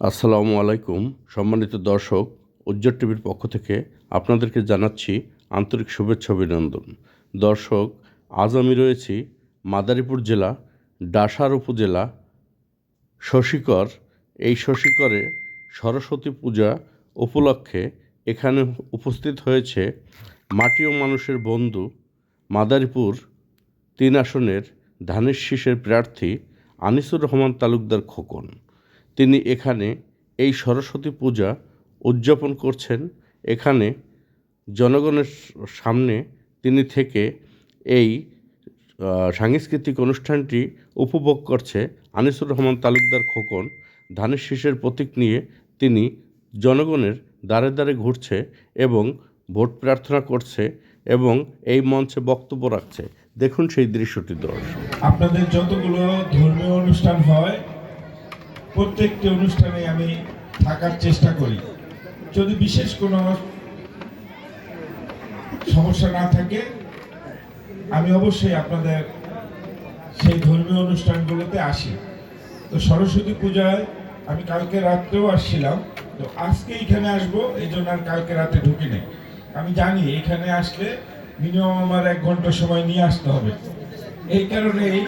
আসসালামু আলাইকুম, সম্মানিত দর্শক, উজ্জ্বল টিভির পক্ষ থেকে আপনাদেরকে জানাচ্ছি আন্তরিক শুভেচ্ছা অভিনন্দন। দর্শক, আজ আমি রয়েছি মাদারীপুর জেলা, ডাসার উপজেলা, শশীকর। এই শশীকরে সরস্বতী পূজা উপলক্ষে এখানে উপস্থিত হয়েছে মাটি ও মানুষের বন্ধু মাদারীপুর তিন আসনের ধানের শীষের প্রার্থী আনিসুর রহমান তালুকদার খোকন। তিনি এখানে এই সরস্বতী পূজা উদযাপন করছেন। এখানে জনগণের সামনে তিনি থেকে এই সাংস্কৃতিক অনুষ্ঠানটি উপভোগ করছে। আনিসুর রহমান তালুকদার খোকন ধানের শীষের প্রতীক নিয়ে তিনি জনগণের দ্বারে দ্বারে ঘুরছে এবং ভোট প্রার্থনা করছে এবং এই মঞ্চে বক্তব্য রাখছে। দেখুন সেই দৃশ্যটি দর্শক। আপনাদের যতগুলো ধর্মীয় অনুষ্ঠান হয় প্রত্যেকটি অনুষ্ঠানে আমি থাকার চেষ্টা করি। যদি বিশেষ কোনো সমস্যা না থাকে, আমি অবশ্যই আপনাদের সেই ধর্মীয় অনুষ্ঠানগুলোতে আসি। তো সরস্বতী পূজায় আমি কালকে রাত্রেও আসছিলাম। তো আজকে এখানে আসব, এই জন্য আর কালকে রাতে ঢুকি নেই। আমি জানি এখানে আসলে মিনিমাম আমার এক ঘণ্টা সময় নিয়ে আসতে হবে। এই কারণেই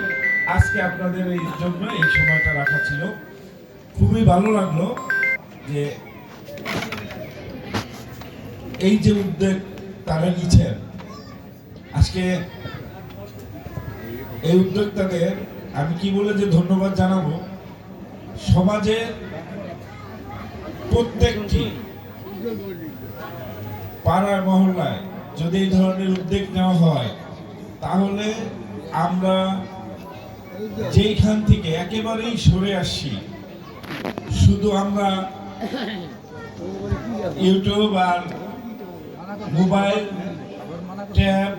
আজকে আপনাদের এই জন্য এই সময়টা রাখা ছিল। খুবই ভালো লাগল যে এই যে উদ্যোগ তারা নিচ্ছেন আজকে এই উদ্যোক্তাদের আমি কি বলে যে ধন্যবাদ জানাব? সমাজের প্রত্যেকটি পাড়ার, মহল্লায় যদি এই ধরনের উদ্যোগ নেওয়া হয়, তাহলে আমরা যেইখান থেকে একেবারেই সরে আসছি শুধু আমরা ইউটিউব আর মোবাইল ট্যাব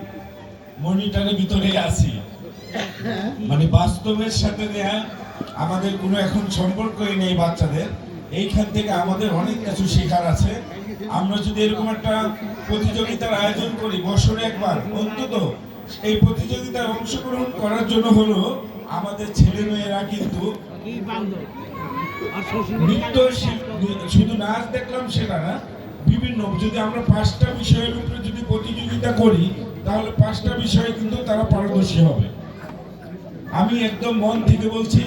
মনিটরের ভিতরে আছি। মানে বাস্তবের সাথে দেয়া আমাদের কোনো এখন সম্পর্কই নেই বাচ্চাদের। এইখান থেকে আমাদের অনেক কিছু শেখার আছে। আমরা যদি এরকম একটা প্রতিযোগিতার আয়োজন করি, বছরে একবার, অন্তত এই প্রতিযোগিতায় অংশগ্রহণ করার জন্য হলো আমাদের ছেলে মেয়েরা কিন্তু নৃত্য শুধু নাচ দেখলাম সেটা না বিভিন্ন যদি আমরা পাঁচটা বিষয়ের উপরে যদি প্রতিযোগিতা করি তাহলে পাঁচটা বিষয়ে কিন্তু তারা পারদর্শী হবে। আমি একদম মন থেকে বলছি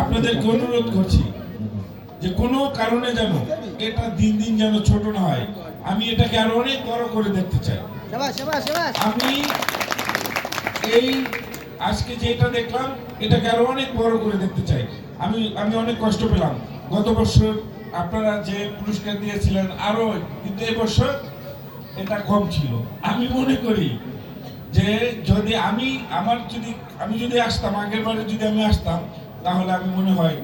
আপনাদেরকে অনুরোধ করছি যে কোনো কারণে যেন এটা দিন দিন যেন ছোট না হয়। আমি এটাকে আরও অনেক বড় করে দেখতে চাই। আমি এই আজকে যেটা দেখলাম, এটাকে আরও অনেক বড় করে দেখতে চাই। আমি আমি অনেক কষ্ট পেলাম। গত বছর আপনারা যে পুরস্কার দিয়েছিলেন আরও, কিন্তু এবছর এটা কম ছিল। আমি মনে করি যে যদি আমি, আমার যদি, আমি যদি আসতাম, আগের বারে যদি আমি আসতাম, তাহলে আমি মনে হয়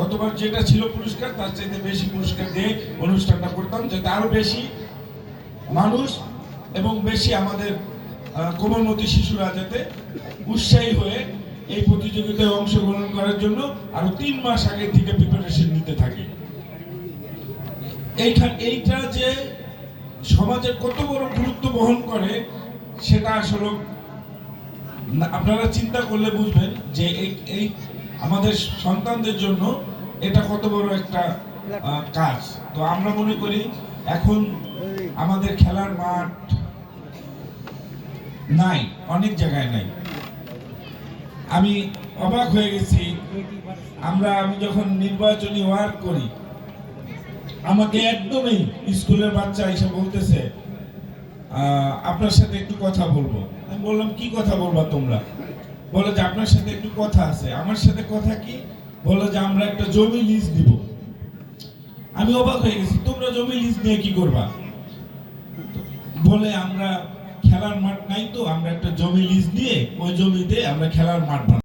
গতবার যেটা ছিল পুরস্কার, তার চাইতে বেশি পুরস্কার দিয়ে অনুষ্ঠানটা করতাম, যাতে আরও বেশি মানুষ এবং বেশি আমাদের কোমলমতি শিশুরা যাতে উৎসাহী হয়ে এই প্রতিযোগিতায় অংশগ্রহণ করার জন্য আরও তিন মাস আগে থেকে প্রিপারেশন নিতে থাকে। এইখান, এইটা যে সমাজের কত বড় গুরুত্ব বহন করে, সেটা আসলে আপনারা চিন্তা করলে বুঝবেন যে এই এই আমাদের সন্তানদের জন্য এটা কত বড় একটা কাজ। তো আমরা মনে করি এখন আমাদের খেলার মাঠ নাই, অনেক জায়গায় নাই। আমি অবাক হয়ে গেছি, আমরা, আমি যখন নির্বাচনী ওয়ার্ক করি, আমাকে একদমই স্কুলের বাচ্চা এসে বলতেছে আপনার সাথে একটু কথা বলব। আমি বললাম, কি কথা বলবা তোমরা? বলে যে, আপনার সাথে একটু কথা আছে। আমার সাথে কথা কি? বলে যে, আমরা একটা জমি লিজ দিব। আমি অবাক হয়ে গেছি, তোমরা জমি লিজ নিয়ে কি করবা? বলে, আমরা খেলার মাঠ নাই তো, আমরা একটা জমি লিজ নিয়ে ওই জমিতে আমরা খেলার মাঠ বানাবো।